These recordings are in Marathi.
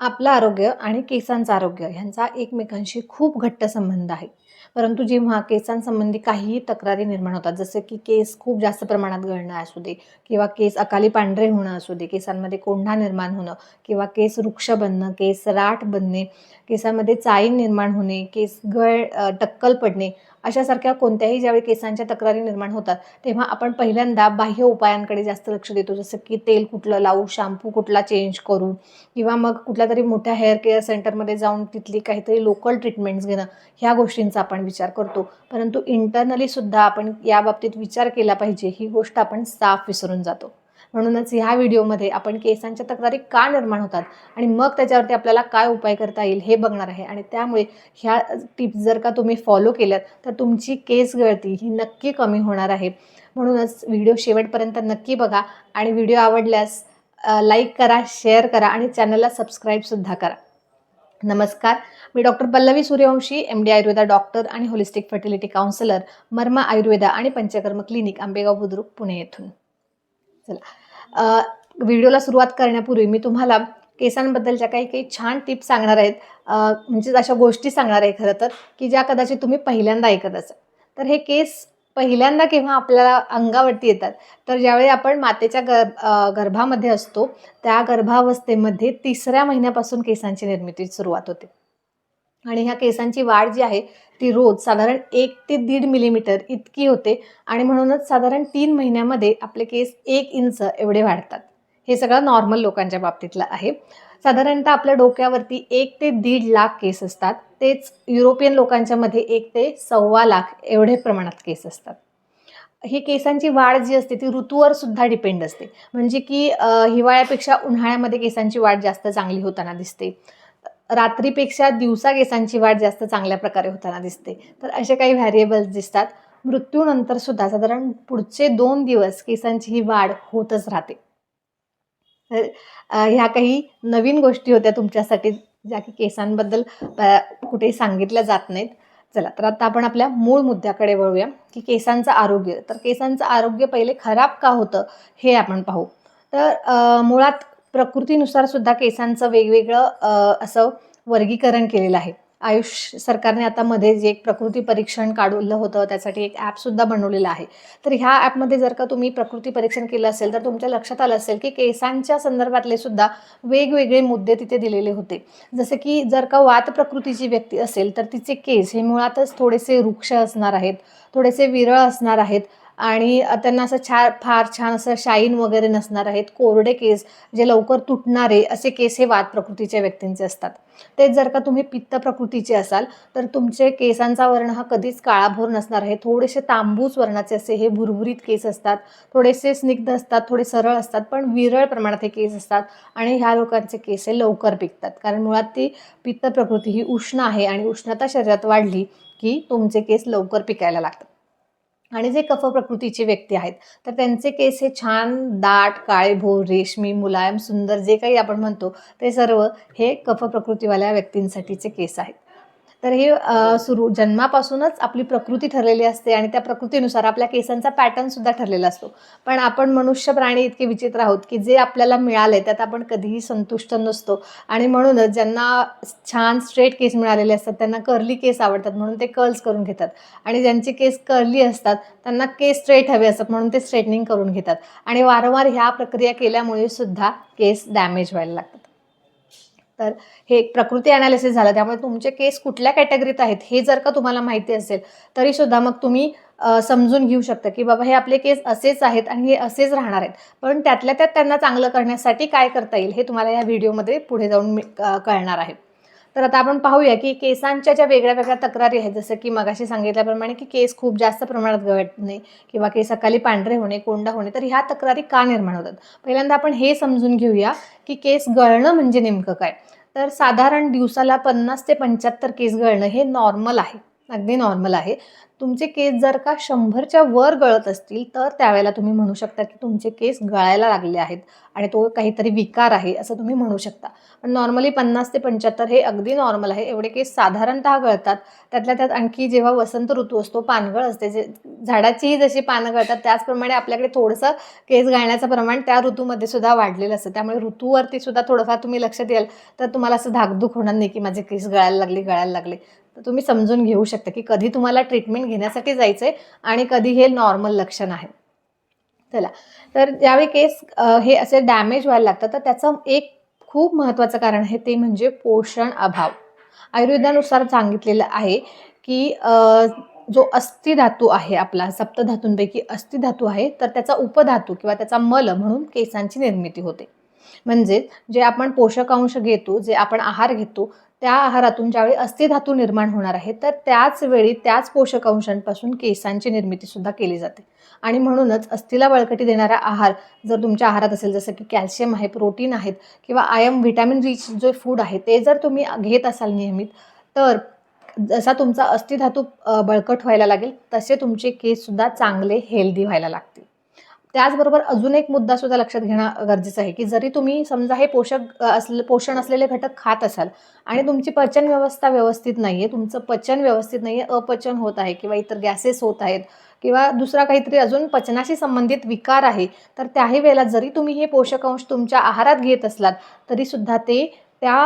आपलं आरोग्य आणि केसांचं आरोग्य ह्यांचा एकमेकांशी खूप घट्ट संबंध आहे. परंतु जेव्हा केसांसंबंधी काहीही तक्रारी निर्माण होतात जसं की केस खूप जास्त प्रमाणात गळणं असू दे किंवा केस अकाली पांढरे होणं असू दे केसांमध्ये कोंढा निर्माण होणं किंवा केस वृक्ष बनणं केस राठ बनणे केसांमध्ये चाळी निर्माण होणे केस गळ टक्कल पडणे अशासारख्या कोणत्याही ज्यावेळी केसांच्या तक्रारी निर्माण होतात तेव्हा आपण पहिल्यांदा बाह्य उपायांकडे जास्त लक्ष देतो. जसं की तेल कुठलं लावू शॅम्पू कुठला चेंज करू किंवा मग कुठल्या तरी मोठ्या हेअर केअर सेंटरमध्ये जाऊन तिथली काहीतरी लोकल ट्रीटमेंट्स घेणं ह्या गोष्टींचा आपण विचार करतो. परंतु इंटरनली सुद्धा आपण या बाबतीत विचार केला पाहिजे ही गोष्ट आपण साफ विसरून जातो. म्हणूनच ह्या व्हिडिओमध्ये आपण केसांच्या तक्रारी का निर्माण होतात आणि मग त्याच्यावरती आपल्याला काय उपाय करता येईल हे बघणार आहे. आणि त्यामुळे ह्या टिप्स जर का तुम्ही फॉलो केल्यात तर तुमची केस गळती ही नक्की कमी होणार आहे. म्हणूनच व्हिडिओ शेवटपर्यंत नक्की बघा आणि व्हिडिओ आवडल्यास लाईक करा शेअर करा आणि चॅनलला सबस्क्राईबसुद्धा करा. नमस्कार. मी doctor Pallavi Suryavanshi M D Ayurveda doctor आणि holistic fertility counsellor Marma Ayurveda आणि पंचकर्म क्लिनिक आंबेगाव बुद्रुक पुणे येथून. चला. व्हिडिओला सुरुवात करण्यापूर्वी मी तुम्हाला केसांबद्दलच्या काही काही छान टिप्स सांगणार आहेत. म्हणजे म्हणजेच अशा गोष्टी सांगणार आहे खरं तर की ज्या कदाचित तुम्ही पहिल्यांदा ऐकत असाल. तर हे केस पहिल्यांदा केव्हा आपल्याला अंगावरती येतात तर ज्यावेळी आपण मातेच्या गर गर्भामध्ये असतो त्या गर्भावस्थेमध्ये तिसऱ्या महिन्यापासून केसांची निर्मिती सुरुवात होते. आणि ह्या केसांची वाढ जी आहे ती रोज साधारण एक ते दीड मिलीमीटर इतकी होते आणि म्हणूनच साधारण तीन महिन्यामध्ये आपले केस एक इंच एवढे वाढतात. हे सगळं नॉर्मल लोकांच्या बाबतीतलं आहे. साधारणतः आपल्या डोक्यावरती एक ते दीड लाख केस असतात. तेच युरोपियन लोकांच्या मध्ये एक ते सव्वा लाख एवढे प्रमाणात केस असतात. ही केसांची वाढ जी असते ती ऋतूवर सुद्धा डिपेंड असते. म्हणजे की हिवाळ्यापेक्षा उन्हाळ्यामध्ये केसांची वाढ जास्त चांगली होताना दिसते. रात्रीपेक्षा दिवसा केसांची वाढ जास्त चांगल्या प्रकारे होताना दिसते. तर असे काही व्हॅरिएबल्स दिसतात. मृत्यूनंतर सुद्धा साधारण पुढचे दोन दिवस केसांची ही वाढ होतच राहते. तर ह्या काही नवीन गोष्टी होत्या तुमच्यासाठी ज्या की केसांबद्दल कुठेही सांगितल्या जात नाहीत. चला तर आता आपण आपल्या मूळ मुद्द्याकडे वळूया की केसांचं आरोग्य. तर केसांचं आरोग्य पहिले खराब का होतं हे आपण पाहू. तर मुळात प्रकृतीनुसार सुद्धा केसांचं वेगवेगळं असं वर्गीकरण केलेलं आहे. आयुष सरकारने आता मध्ये जे एक प्रकृती परीक्षण काढलं होतं त्यासाठी एक ॲपसुद्धा बनवलेलं आहे. तर ह्या ॲपमध्ये जर का तुम्ही प्रकृती परीक्षण केलं असेल तर तुमच्या लक्षात आलं असेल की केसांच्या संदर्भातले सुद्धा वेगवेगळे मुद्दे तिथे दिलेले होते. जसे की जर का वात प्रकृतीची व्यक्ती असेल तर तिचे केस हे मुळातच थोडेसे वृक्ष असणार आहेत थोडेसे विरळ असणार आहेत आणि त्यांना असं छान फार छान असं शाईन वगैरे नसणार आहेत कोरडे केस जे लवकर तुटणारे असे केस हे वात प्रकृतीच्या व्यक्तींचे असतात. तेच जर का तुम्ही पित्त प्रकृतीचे असाल तर तुमचे केसांचा वर्ण हा कधीच काळाभोर नसणार आहे. थोडेसे तांबूस वर्णाचे असे हे भुरभुरीत केस असतात थोडेसे स्निग्ध असतात थोडे सरळ असतात पण विरळ प्रमाणात हे केस असतात आणि ह्या लोकांचे केस हे लवकर पिकतात. कारण मुळात ती पित्त प्रकृती ही उष्ण आहे आणि उष्णता शरीरात वाढली की तुमचे केस लवकर पिकायला लागतात. आणि जे कफ प्रकृतीचे व्यक्ती आहेत तर त्यांचे केस हे छान दाट काळेभोर रेशमी मुलायम सुंदर जे काही आपण म्हणतो ते सर्व हे कफ प्रकृतीवाल्या व्यक्तींसाठीचे केस आहेत. तर हे सुरू जन्मापासूनच आपली प्रकृती ठरलेली असते आणि त्या प्रकृतीनुसार आपल्या केसांचा पॅटर्न सुद्धा ठरलेला असतो. पण आपण मनुष्य प्राणी इतके विचित्र आहोत की जे आपल्याला मिळाले त्यात आपण कधीही संतुष्ट नसतो. आणि म्हणूनच ज्यांना छान स्ट्रेट केस मिळालेले असतात त्यांना कर्ली केस आवडतात म्हणून ते कर्ल्स करून घेतात. आणि ज्यांचे केस कर्ली असतात त्यांना केस स्ट्रेट हवे असतात म्हणून ते स्ट्रेटनिंग करून घेतात. आणि वारंवार ह्या प्रक्रिया केल्यामुळे सुद्धा केस डॅमेज व्हायला लागतात. तर हे एक प्रकृती अनालिसिस झालं. त्यामुळे तुमचे केस कुठल्या कॅटेगरीत आहेत हे जर का तुम्हाला माहिती असेल तरी सुद्धा मग तुम्ही समजून घेऊ शकता की बाबा हे आपले केस असेच आहेत आणि हे असेच राहणार आहेत. पण त्यातल्या त्यात त्यांना चांगलं करण्यासाठी काय करता येईल हे तुम्हाला या व्हिडिओमध्ये पुढे जाऊन मी- कळणार आहे. तर आता आपण पाहूया की केसांच्या ज्या वेगळ्या वेगळ्या तक्रारी आहेत जसं की मगाशी सांगितल्याप्रमाणे की केस खूप जास्त प्रमाणात गळणे किंवा केस सकाळी पांढरे होणे कोंडा होणे तर ह्या तक्रारी का निर्माण होतात? पहिल्यांदा आपण हे समजून घेऊया की केस गळणं म्हणजे नेमकं काय? तर साधारण दिवसाला पन्नास ते पंच्याहत्तर केस गळणं हे नॉर्मल आहे. अगदी नॉर्मल आहे. तुमचे केस जर का शंभरच्या वर गळत असतील तर त्यावेळेला तुम्ही म्हणू शकता की तुमचे केस गळायला लागले आहेत आणि तो काहीतरी विकार आहे असं तुम्ही म्हणू शकता. पण नॉर्मली पन्नास ते पंच्याहत्तर हे अगदी नॉर्मल आहे. एवढे केस साधारणतः गळतात. त्यातल्या त्यात आणखी जेव्हा वसंत ऋतू असतो पानगळ असते जे झाडाचीही जशी पानं गळतात त्याचप्रमाणे आपल्याकडे थोडंसं केस गाळण्याचं प्रमाण त्या ऋतूमध्ये सुद्धा वाढलेलं असतं. त्यामुळे ऋतूवरती सुद्धा थोडंफार तुम्ही लक्ष द्याल तर तुम्हाला असं धाकधूक होणार नाही की माझे केस गळायला लागले गळायला लागले. तर तुम्ही समजून घेऊ शकता की कधी तुम्हाला ट्रीटमेंट घेण्यासाठी जायचं आहे आणि कधी हे नॉर्मल लक्षण आहे. चला तर ज्यावेळी केस हे असे डॅमेज व्हायला लागतं तर त्याचं एक खूप महत्त्वाचं कारण आहे ते म्हणजे पोषण अभाव. आयुर्वेदानुसार सांगितलेलं आहे की जो अस्थिधातू आहे आपला सप्तधातूंपैकी अस्थिधातू आहे तर त्याचा उपधातू किंवा त्याचा मल म्हणून केसांची निर्मिती होते. म्हणजे जे आपण पोषक अंश घेतो जे आपण आहार घेतो त्या आहारातून ज्यावेळी अस्थिधातू निर्माण होणार आहे तर त्याच वेळी त्याच पोषक अंशांपासून केसांची निर्मिती सुद्धा केली जाते. आणि म्हणूनच अस्थिला बळकटी देणारा आहार जर तुमच्या आहारात असेल जसं की कॅल्शियम आहे प्रोटीन आहेत किंवा आयम व्हिटॅमिन रिच जे फूड आहे ते जर तुम्ही घेत असाल नियमित तर जसा तुमचा अस्थिधातू बळकट व्हायला लागेल तसे तुमचे केससुद्धा चांगले हेल्दी व्हायला लागतील. त्याचबरोबर अजून एक मुद्दा सुद्धा लक्षात घेणं गरजेचं आहे की जरी तुम्ही समजा हे पोषक असले पोषण असलेले घटक खात असाल आणि तुमची पचन व्यवस्था व्यवस्थित नाही आहे तुमचं पचन व्यवस्थित नाही आहे अपचन होत आहे किंवा इतर गॅसेस होत आहेत किंवा दुसरा काहीतरी अजून पचनाशी संबंधित विकार आहे तर त्याही वेळेला जरी तुम्ही हे पोषक अंश तुमच्या आहारात घेत असलात तरीसुद्धा ते त्या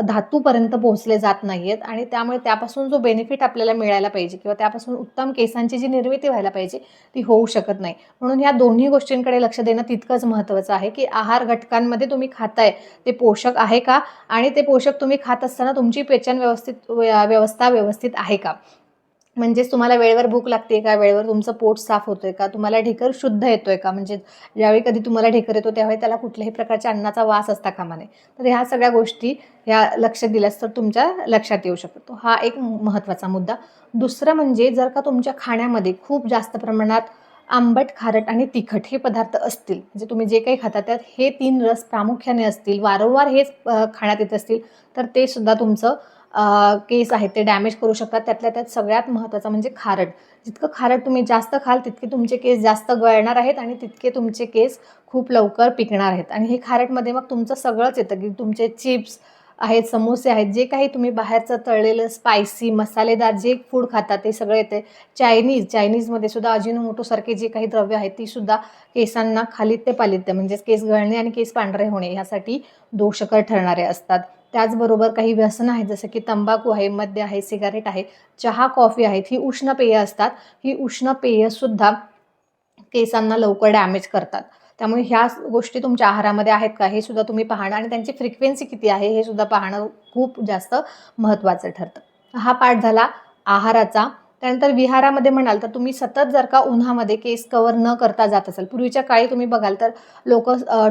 धातूपर्यंत पोहोचले जात नाही आहेत आणि त्यामुळे त्यापासून जो बेनिफिट आपल्याला मिळायला पाहिजे किंवा त्यापासून उत्तम केसांची जी निर्मिती व्हायला पाहिजे ती होऊ शकत नाही. म्हणून ह्या दोन्ही गोष्टींकडे लक्ष देणं तितकंच महत्त्वाचं आहे की आहार घटकांमध्ये तुम्ही खाताय ते पोषक आहे का? आणि ते पोषक तुम्ही खात असताना तुमची पेचन व्यवस्थित व्य- व्यवस्था व्यवस्थित आहे का? म्हणजेच तुम्हाला वेळेवर भूक लागते का? वेळेवर तुमचं पोट साफ होतोय का? तुम्हाला ढेकर शुद्ध येतोय का? म्हणजे ज्यावेळी कधी तुम्हाला ढेकर येतो त्यावेळी त्याला कुठल्याही प्रकारच्या अन्नाचा वास असता कामा नये. तर ह्या सगळ्या गोष्टी ह्या लक्ष दिल्यास तर तुमच्या लक्षात येऊ शकतो. हा एक महत्त्वाचा मुद्दा. दुसरं म्हणजे जर का तुमच्या खाण्यामध्ये खूप जास्त प्रमाणात आंबट खारट आणि तिखट हे पदार्थ असतील म्हणजे तुम्ही जे काही खाता त्यात हे तीन रस प्रामुख्याने असतील वारंवार हेच खाण्यात येत असतील तर ते सुद्धा तुमचं केस आहेत ते डॅमेज करू शकतात. त्यातल्या त्यात सगळ्यात महत्त्वाचं म्हणजे खारट. जितकं खारट तुम्ही जास्त खाल तितके तुमचे केस जास्त गळणार आहेत आणि तितके तुमचे केस खूप लवकर पिकणार आहेत. आणि हे खारटमध्ये मग तुमचं सगळंच येतं की तुमचे चिप्स आहेत समोसे आहेत जे काही तुम्ही बाहेरचं तळलेलं स्पायसी मसालेदार जे फूड खाता ते सगळं येते चायनीज चायनीजमध्ये सुद्धा अजिनोमोटोसारखे जे काही द्रव्य आहेत ती सुद्धा केसांना ते पालित्य म्हणजेच केस गळणे आणि केस पांढरे होणे ह्यासाठी दोषकर ठरणारे असतात. त्याचबरोबर काही व्यसनं आहेत जसं की तंबाखू आहे मद्य आहे सिगारेट आहे चहा कॉफी आहेत ही उष्ण पेय असतात. ही उष्ण पेयसुद्धा केसांना लवकर डॅमेज करतात. त्यामुळे ह्या गोष्टी तुमच्या आहारामध्ये आहेत का हे सुद्धा तुम्ही पाहणं आणि त्यांची फ्रिक्वेन्सी किती आहे हे सुद्धा पाहणं खूप जास्त महत्त्वाचं ठरतं. हा पाठ झाला आहाराचा त्यानंतर विहारामध्ये म्हणाल तर तुम्ही सतत जर का उन्हामध्ये केस कवर न करता जात असाल पूर्वीच्या काळी तुम्ही बघाल तर लोक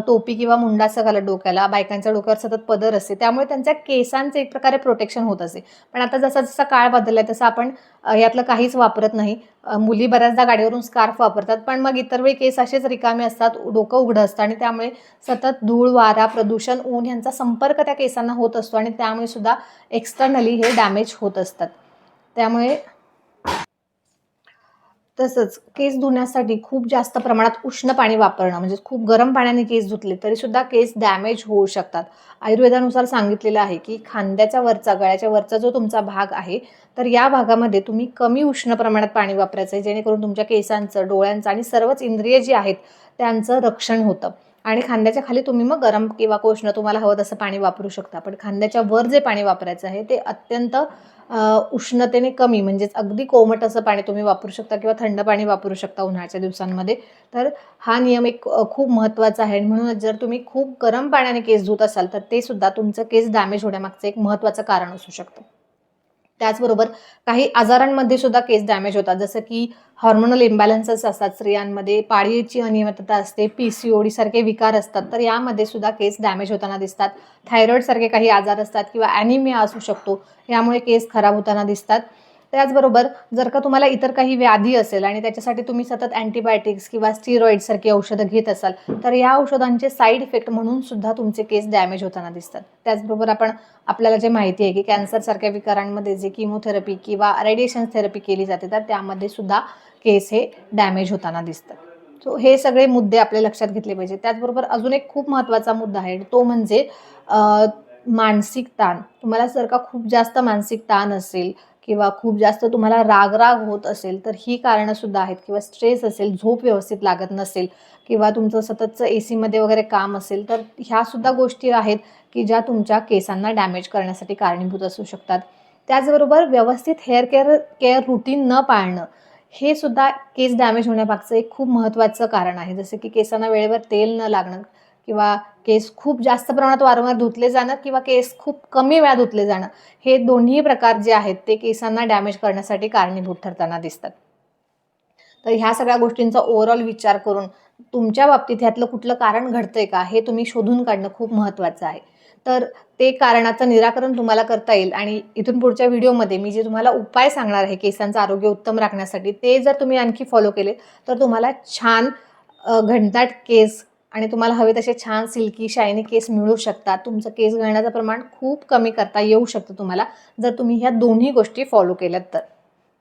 टोपी किंवा मुंडासं घालत डोक्याला बायकांच्या डोक्यावर सतत पदर असते. त्यामुळे त्यांच्या केसांचे एक प्रकारे प्रोटेक्शन होत असे. पण आता जसा जसा काळ बदलला तसं आपण यातलं काहीच वापरत नाही. मुली बऱ्याचदा गाडीवरून स्कार्फ वापरतात पण मग इतर वेळी केस असेच रिकामे असतात डोकं उघडं असतं आणि त्यामुळे सतत धूळ वारा प्रदूषण ऊन यांचा संपर्क त्या केसांना होत असतो आणि त्यामुळे सुद्धा एक्सटर्नली हे डॅमेज होत असतात. त्यामुळे तसंच केस धुण्यासाठी खूप जास्त प्रमाणात उष्ण पाणी वापरणं म्हणजे खूप गरम पाण्याने केस धुतले तरी सुद्धा केस डॅमेज होऊ शकतात. आयुर्वेदानुसार सांगितलेलं आहे की खांद्याच्या वरचा गळ्याच्या वरचा जो तुमचा भाग आहे तर या भागामध्ये तुम्ही कमी उष्ण प्रमाणात पाणी वापरायचं आहे जेणेकरून तुमच्या केसांचं डोळ्यांचं आणि सर्वच इंद्रिय जी आहेत त्यांचं रक्षण होतं. आणि खांद्याच्या खाली तुम्ही मग गरम किंवा कोष्ण तुम्हाला हवं तसं पाणी वापरू शकता. पण खांद्याच्या वर जे पाणी वापरायचं आहे ते अत्यंत उष्णतेने कमी म्हणजेच अगदी कोमट असं पाणी तुम्ही वापरू शकता किंवा थंड पाणी वापरू शकता उन्हाळ्याच्या दिवसांमध्ये. तर हा नियम एक खूप महत्त्वाचा आहे. आणि म्हणूनच जर तुम्ही खूप गरम पाण्याने केस धुत असाल तर ते सुद्धा तुमचं केस डॅमेज होण्यामागचं एक महत्त्वाचं कारण असू शकतं. त्याचबरोबर काही आजारांमध्ये सुद्धा केस डॅमेज होतात. जसं की हॉर्मोनल इम्बॅलन्सेस असतात स्त्रियांमध्ये पाळीची अनियमितता असते पी सी ओ डीसारखे विकार असतात तर यामध्ये सुद्धा केस डॅमेज होताना दिसतात. थायरॉईडसारखे काही आजार असतात किंवा ॲनिमिया असू शकतो यामुळे केस खराब होताना दिसतात. त्याचबरोबर जर का तुम्हाला इतर काही व्याधी असेल आणि त्याच्यासाठी तुम्ही सतत अँटीबायोटिक्स किंवा स्टिरॉइडसारखी औषधं घेत असाल तर या औषधांचे साईड इफेक्ट म्हणून सुद्धा तुमचे केस डॅमेज होताना दिसतात. त्याचबरोबर आपण आपल्याला जे माहिती आहे की कॅन्सरसारख्या विकारांमध्ये जे किमोथेरपी किंवा रेडिएशन थेरपी केली जाते तर त्यामध्ये सुद्धा केस हे डॅमेज होताना दिसतात सो हे सगळे मुद्दे आपल्या लक्षात घेतले पाहिजे त्याचबरोबर अजून एक खूप महत्त्वाचा मुद्दा आहे तो म्हणजे मानसिक ताण. तुम्हाला जर का खूप जास्त मानसिक ताण असेल किंवा खूप जास्त तुम्हाला राग राग होत असेल तर ही कारणं सुद्धा आहेत. किंवा स्ट्रेस असेल झोप व्यवस्थित लागत नसेल किंवा तुमचं सततचं ए सीमध्ये वगैरे काम असेल तर ह्या सुद्धा गोष्टी आहेत की ज्या तुमच्या केसांना डॅमेज करण्यासाठी कारणीभूत असू शकतात. त्याचबरोबर व्यवस्थित हेअर केअर केअर रुटीन न पाळणं हे सुद्धा केस डॅमेज होण्यामागचं एक खूप महत्त्वाचं कारण आहे. जसं की केसांना वेळेवर तेल न लागणं किंवा केस खूप जास्त प्रमाणात वारंवार धुतले जाणं किंवा केस खूप कमी वेळा धुतले जाणं हे दोन्ही प्रकार जे आहेत ते केसांना डॅमेज करण्यासाठी कारणीभूत ठरताना दिसतात. तर ह्या सगळ्या गोष्टींचा ओव्हरऑल विचार करून तुमच्या बाबतीत ह्यातलं कुठलं कारण घडतंय का हे तुम्ही शोधून काढणं खूप महत्त्वाचं आहे. तर ते कारणाचं निराकरण तुम्हाला करता येईल आणि इथून पुढच्या व्हिडिओमध्ये मी जे तुम्हाला उपाय सांगणार आहे केसांचं आरोग्य उत्तम राखण्यासाठी ते जर तुम्ही आणखी फॉलो केले तर तुम्हाला छान घंटाट केस आणि तुम्हाला हवे तसे छान सिल्की शायनी केस मिळू शकतात. तुमचं केस गळण्याचं प्रमाण खूप कमी करता येऊ शकतं तुम्हाला जर तुम्ही ह्या दोन्ही गोष्टी फॉलो केल्यात तर.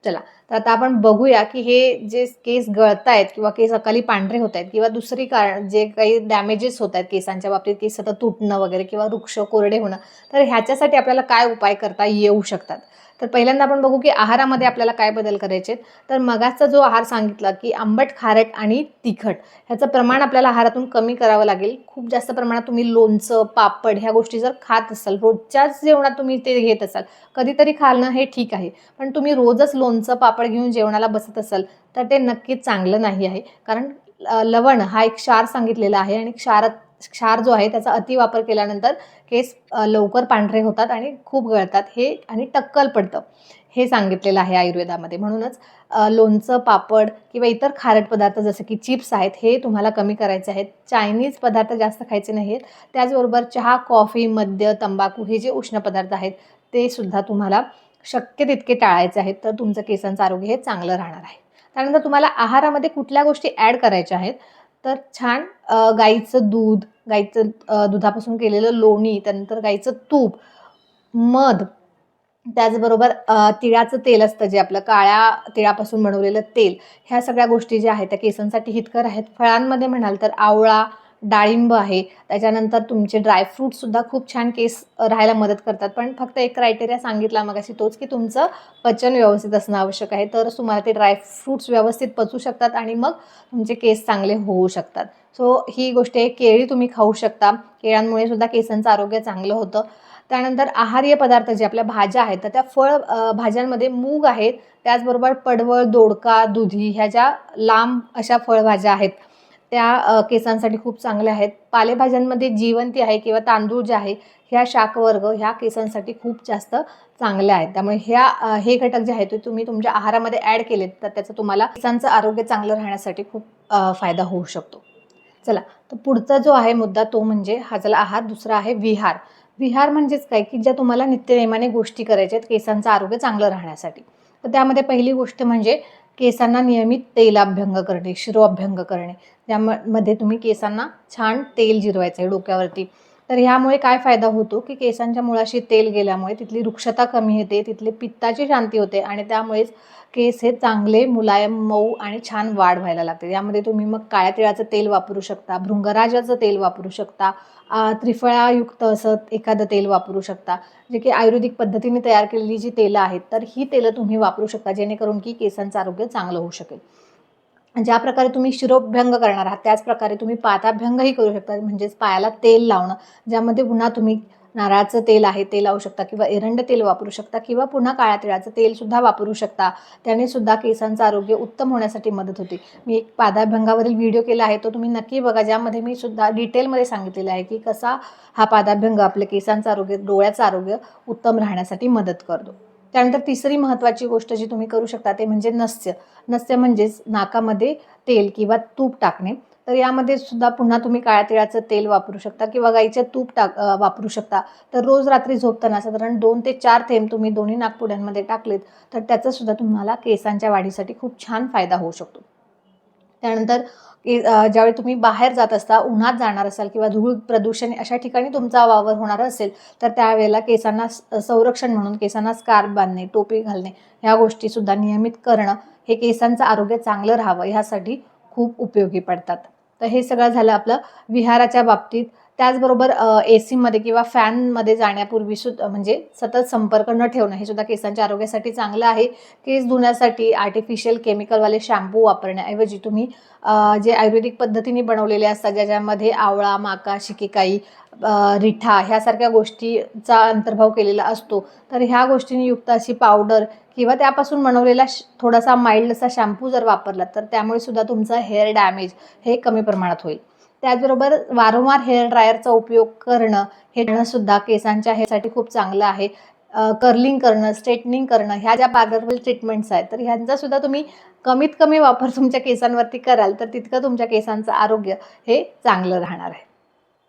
चला तर आता आपण बघूया की हे जे केस गळत आहेत किंवा केस अकाली पांढरे होत आहेत किंवा दुसरी कारण जे काही डॅमेजेस होत आहेत केसांच्या बाबतीत केस सतत तुटणं वगैरे किंवा वृक्ष कोरडे होणं तर ह्याच्यासाठी आपल्याला काय उपाय करता येऊ शकतात? तर पहिल्यांदा आपण बघू की आहारामध्ये आपल्याला काय बदल करायचे तर मगाचा जो आहार सांगितला की आंबट खारट आणि तिखट ह्याचं प्रमाण आपल्याला आहारातून कमी करावं लागेल. खूप जास्त प्रमाणात तुम्ही लोणचं पापड ह्या गोष्टी जर खात असाल रोजच्याच जेवणात तुम्ही ते घेत असाल कधीतरी खाणं हे ठीक आहे. पण तुम्ही रोजच लोणचं पापड घेऊन जेवणाला बसत असाल तर ते नक्कीच चांगलं नाही आहे. कारण लवण हा एक क्षार सांगितलेला आहे आणि क्षार क्षार जो आहे त्याचा अतिवापर केल्यानंतर केस लवकर पांढरे होतात आणि खूप गळतात. हे आणि टक्कल पडतं. हे सांगितलेलं आहे आयुर्वेदामध्ये. म्हणूनच लोणचं पापड किंवा इतर खारट पदार्थ जसं की चिप्स आहेत हे तुम्हाला कमी करायचे आहेत. चायनीज पदार्थ जास्त खायचे नाही आहेत त्याचबरोबर चहा कॉफी मद्य तंबाखू हे जे उष्ण पदार्थ आहेत ते सुद्धा तुम्हाला शक्य तितके टाळायचे आहेत तर तुमचं केसांचं आरोग्य हे चांगलं राहणार आहे. त्यानंतर तुम्हाला आहारामध्ये कुठल्या गोष्टी ॲड करायच्या आहेत? तर छान गाईचं दूध गाईचं दुधापासून केलेलं लोणी त्यानंतर गाईचं तूप मध त्याचबरोबर तिळाचं तेल असतं जे आपलं काळ्या तिळापासून बनवलेलं तेल ह्या सगळ्या गोष्टी ज्या आहेत त्या केसांसाठी हितकर आहेत. फळांमध्ये म्हणाल तर आवळा डाळिंब आहे. त्याच्यानंतर तुमचे ड्रायफ्रूटसुद्धा खूप छान केस राहायला मदत करतात. पण फक्त एक क्रायटेरिया सांगितला मग अशी तोच की तुमचं पचन व्यवस्थित असणं आवश्यक आहे. तरच तुम्हाला ते ड्रायफ्रूट्स व्यवस्थित पचू शकतात आणि मग तुमचे केस चांगले होऊ शकतात. सो ही गोष्ट आहे केळी तुम्ही खाऊ शकता. केळ्यांमुळे सुद्धा केसांचं आरोग्य चांगलं होतं. त्यानंतर आहार्य पदार्थ जे आपल्या भाज्या आहेत तर त्या फळ भाज्यांमध्ये मूग आहेत. त्याचबरोबर पडवळ दोडका दुधी ह्या ज्या लांब अशा फळभाज्या आहेत त्या केसांसाठी खूप चांगल्या आहेत. पालेभाज्यांमध्ये जिवंती आहे किंवा तांदूळ जे आहे ह्या शाकवर्ग ह्या केसांसाठी खूप जास्त चांगल्या आहेत. त्यामुळे ह्या हे घटक जे आहेत ते तुम्ही तुमच्या आहारामध्ये ॲड केलेत तर त्याचं तुम्हाला केसांचं आरोग्य चांगलं राहण्यासाठी खूप फायदा होऊ शकतो. चला तर पुढचा जो आहे मुद्दा तो म्हणजे हा झाला आहार दुसरा आहे विहार. विहार म्हणजेच काय? की ज्या तुम्हाला नित्यनेमाने गोष्टी करायच्या आहेत केसांचं आरोग्य चांगलं राहण्यासाठी. तर त्यामध्ये पहिली गोष्ट म्हणजे केसांना नियमित तेलाभ्यंग करणे शिरोअभ्यंग करणे. त्यामध्ये तुम्ही केसांना छान तेल जिरवायचं आहे डोक्यावरती. तर ह्यामुळे काय फायदा होतो की केसांच्या मुळाशी तेल गेल्यामुळे तिथली वृक्षता कमी येते तिथली पित्ताची शांती होते आणि त्यामुळेच केस हे चांगले मुलायम मऊ आणि छान वाढ व्हायला लागते. यामध्ये तुम्ही मग काळ्या तिळाचं तेल वापरू शकता भृंगराजाचं तेल वापरू शकता त्रिफळायुक्त असं एखादं तेल वापरू शकता जे की आयुर्वेदिक पद्धतीने तयार केलेली जी तेलं आहेत तर ही तेलं तुम्ही वापरू शकता जेणेकरून की केसांचं आरोग्य चांगलं होऊ शकेल. ज्या प्रकारे तुम्ही शिरोभ्यंग करणार आहात त्याचप्रकारे तुम्ही पादाभ्यंगही करू शकता. म्हणजेच पायाला तेल लावणं ज्यामध्ये पुन्हा तुम्ही नारळाचं तेल आहे ते लावू शकता किंवा एरंड तेल वापरू शकता किंवा पुन्हा काळ्या तिळाचं तेलसुद्धा वापरू शकता. त्याने सुद्धा केसांचं आरोग्य उत्तम होण्यासाठी मदत होते. मी एक पादाभ्यंगावरील व्हिडिओ केला आहे तो तुम्ही नक्की बघा. ज्यामध्ये मी सुद्धा डिटेलमध्ये सांगितलेलं आहे की कसा हा पादाभ्यंग आपल्या केसांचं आरोग्य डोळ्याचं आरोग्य उत्तम राहण्यासाठी मदत करतो. त्यानंतर तिसरी महत्त्वाची गोष्ट जी तुम्ही करू शकता ते म्हणजे नस्य. नस्य म्हणजेच नाकामध्ये तेल किंवा तूप टाकणे. तर यामध्ये सुद्धा पुन्हा तुम्ही काळ्या तिळाचं तेल वापरू शकता किंवा गाईचं तूप टाक वापरू शकता. तर रोज रात्री झोपताना साधारण दोन ते चार थेंब तुम्ही दोन्ही नागपुड्यांमध्ये टाकलेत तर त्याचा सुद्धा तुम्हाला केसांच्या वाढीसाठी खूप छान फायदा होऊ शकतो. त्यानंतर के ज्यावेळी तुम्ही बाहेर जात असता उन्हात जाणार असाल किंवा धूळ प्रदूषण अशा ठिकाणी तुमचा वावर होणार असेल तर त्यावेळेला केसांना संरक्षण म्हणून केसांना स्कार्फ बांधणे टोपी घालणे ह्या गोष्टीसुद्धा नियमित करणं हे केसांचं आरोग्य चांगलं राहावं ह्यासाठी खूप उपयोगी पडतात. तर हे सगळं झालं आपलं विहाराच्या बाबतीत. त्याचबरोबर ए सीमध्ये किंवा फॅनमध्ये जाण्यापूर्वी सुद्धा म्हणजे सतत संपर्क न ठेवणं हे सुद्धा केसांच्या आरोग्यासाठी चांगलं आहे. केस धुण्यासाठी आर्टिफिशियल केमिकलवाले शॅम्पू वापरण्याऐवजी तुम्ही जे आयुर्वेदिक पद्धतीने बनवलेले असतात ज्याच्यामध्ये आवळा माका शिकेकाई रिठा ह्यासारख्या गोष्टीचा अंतर्भाव केलेला असतो तर ह्या गोष्टींनी युक्त अशी पावडर किंवा त्यापासून बनवलेला थोडासा माइल्ड असा शॅम्पू जर वापरला तर त्यामुळे सुद्धा तुमचं हेअर डॅमेज हे कमी प्रमाणात होईल. त्याचबरोबर वारंवार हेअर ड्रायरचा उपयोग करणं हे सुद्धा केसांच्या हेसाठी खूप चांगलं आहे. कर्लिंग करणं स्ट्रेटनिंग करणं ह्या ज्या पार्लरवरील ट्रीटमेंट्स आहेत तर ह्यांचा सुद्धा तुम्ही कमीत कमी वापर तुमच्या केसांवरती कराल तर तितकं तुमच्या केसांचं आरोग्य हे चांगलं राहणार आहे.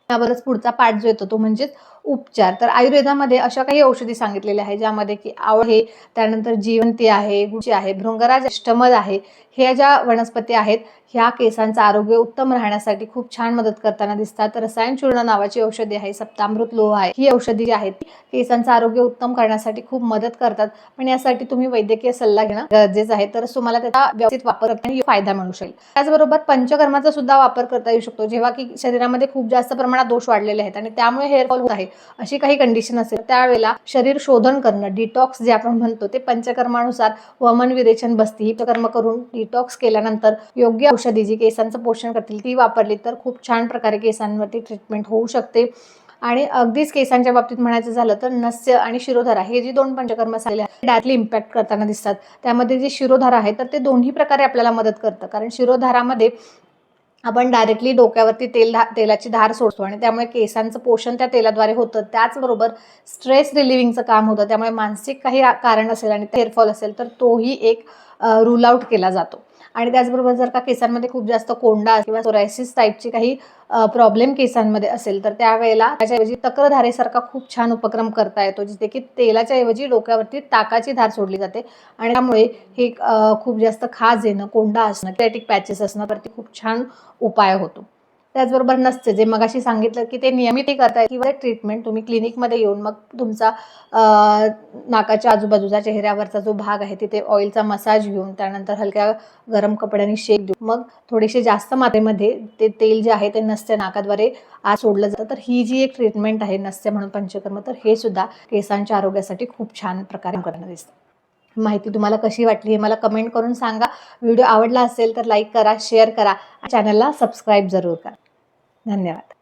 त्यावरच पुढचा पाठ जो येतो तो म्हणजेच उपचार. तर आयुर्वेदामध्ये अशा काही औषधी सांगितलेल्या आहे ज्यामध्ये की आवळ हे त्यानंतर जीवंती आहे गुची आहे भृंगराज अष्टमद आहे ह्या ज्या वनस्पती आहेत ह्या केसांचं आरोग्य उत्तम राहण्यासाठी खूप छान मदत करताना दिसतात. रसायन चूर्ण नावाची औषधी आहे सप्तामृत लोह आहे. ही औषधी जी आहेत केसांचं आरोग्य उत्तम करण्यासाठी खूप मदत करतात. पण यासाठी तुम्ही वैद्यकीय सल्ला घेणं गरजेचं आहे. तर तुम्हाला त्याचा व्यवस्थित वापर करताना फायदा मिळू शकेल. त्याचबरोबर पंचकर्माचा सुद्धा वापर करता येऊ शकतो. जेव्हा की शरीरामध्ये खूप जास्त प्रमाणात दोष वाढलेले आहेत आणि त्यामुळे हेअरफॉल होत आहे. अशी काही कंडिशन असेल त्यावेळेला शरीर शोधन करणं डिटॉक्स जे आपण म्हणतो ते पंचकर्मानुसार वमन विरेचन बसती. ही कर्म करून डिटॉक्स केल्यानंतर योग्य औषधी जी केसांचं पोषण करतील ती वापरली तर खूप छान प्रकारे केसांवरती ट्रीटमेंट होऊ शकते. आणि अगदीच केसांच्या बाबतीत म्हणायचं झालं तर नस्य आणि शिरोधारा हे जी दोन पंचकर्म झाले आहेत डायरेक्टली इम्पॅक्ट करताना दिसतात. त्यामध्ये जे शिरोधारा आहे तर ते दोन्ही प्रकारे आपल्याला मदत करतं. कारण शिरोधारामध्ये आपण डायरेक्टली डोक्यावरती तेल धा तेलाची धार सोडतो आणि त्यामुळे केसांचं पोषण त्या तेलाद्वारे होतं. त्याचबरोबर स्ट्रेस रिलिव्हिंगचं काम होतं. त्यामुळे मानसिक काही कारण असेल आणि हेअरफॉल असेल तर तोही एक रूल आउट केला जातो. आणि त्याचबरोबर जर का केसांमध्ये खूप जास्त कोंडा किंवा सोरायसिस टाईपची काही प्रॉब्लेम केसांमध्ये असेल तर त्यावेळेला त्याच्याऐवजी तक्रधारेसारखा खूप छान उपक्रम करता येतो जिथे की तेलाच्या ऐवजी डोक्यावरती ताकाची धार सोडली जाते आणि त्यामुळे हे खूप जास्त खाज येणं कोंडा असणं क्रेटिक पॅचेस असणं वरती खूप छान उपाय होतो. त्याचबरोबर नसते. जे मगाशी सांगितलं की ते नियमितही करताय किंवा ट्रीटमेंट तुम्ही क्लिनिकमध्ये येऊन मग तुमचा नाकाच्या आजूबाजूचा चेहऱ्यावरचा जो भाग आहे तिथे ऑइलचा मसाज घेऊन त्यानंतर हलक्या गरम कपड्याने शेक देऊन मग थोडेसे जास्त मात्रेमध्ये ते तेल जे आहे ते नसते नाकाद्वारे आज सोडलं जातं. तर ही जी एक ट्रीटमेंट आहे नसते म्हणून पंचकर्म तर हे सुद्धा केसांच्या आरोग्यासाठी खूप छान प्रकारे करण्यात दिसतं. माहिती तुम्हाला कशी वाटली हे मला कमेंट करून सांगा. व्हिडिओ आवडला असेल तर लाईक करा शेअर करा. चॅनलला सबस्क्राईब जरूर करा. धन्यवाद.